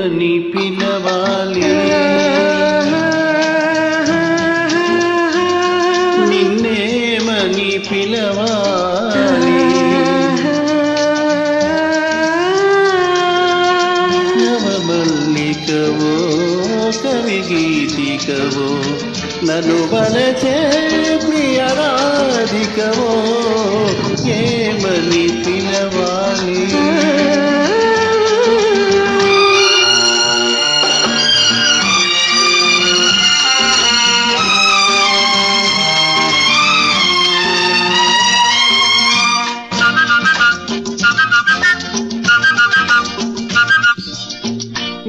ఏమని పిలవాలి. నిన్నేమని పిలవాలి. నవమల్లికవో కవి గీతికవో నన్ను బలచే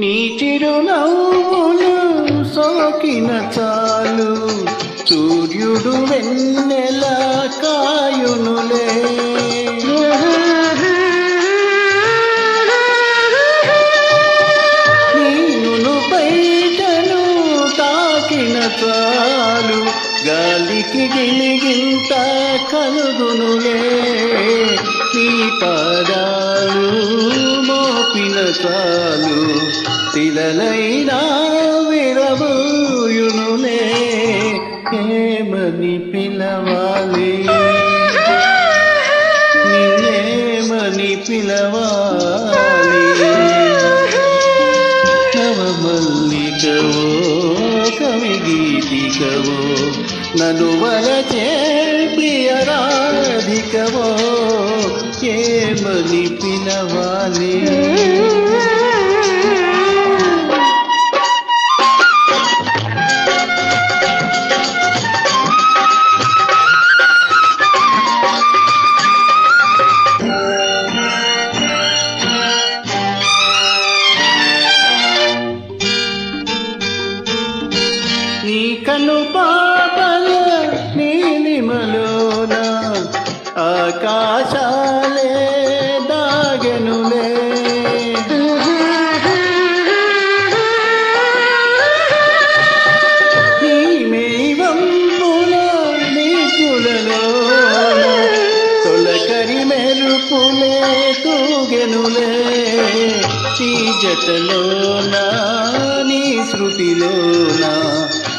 నీ చిరునవ్వులు సోకిన చాలు. సూర్యుడు వెన్నెల కాయునులే. నీనును బయటను తాకిన చాలు. గాలికి గిలిగింత కలుగునులే. నీ పదాలు మోపిన చాలు. తిలలైనా విరబూయునులే ఏమని పిలవాలి? ఏమని పిలవాలి? నవమల్లికవో కవి గీతికవో నను వలచే ప్రియరాధికవో ఏమని పిలవాలి? ఆకాశాలే దాగెనులే. మెరుపులే తూగెనులే. నీ జతలోన నీ శృతిలోన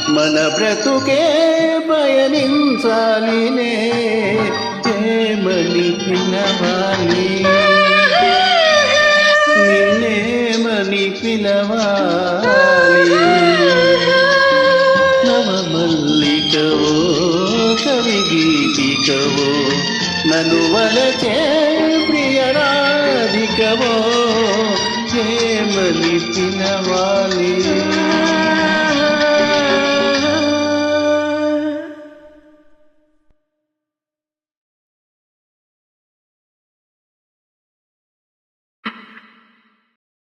మన బ్రతుకే పయనించాలినే నిన్నేమని పిలవాలి? నవమల్లికవో కవి గీతికవో నను వలచే ప్రియరాధికవో ఏమని పిలవాలి?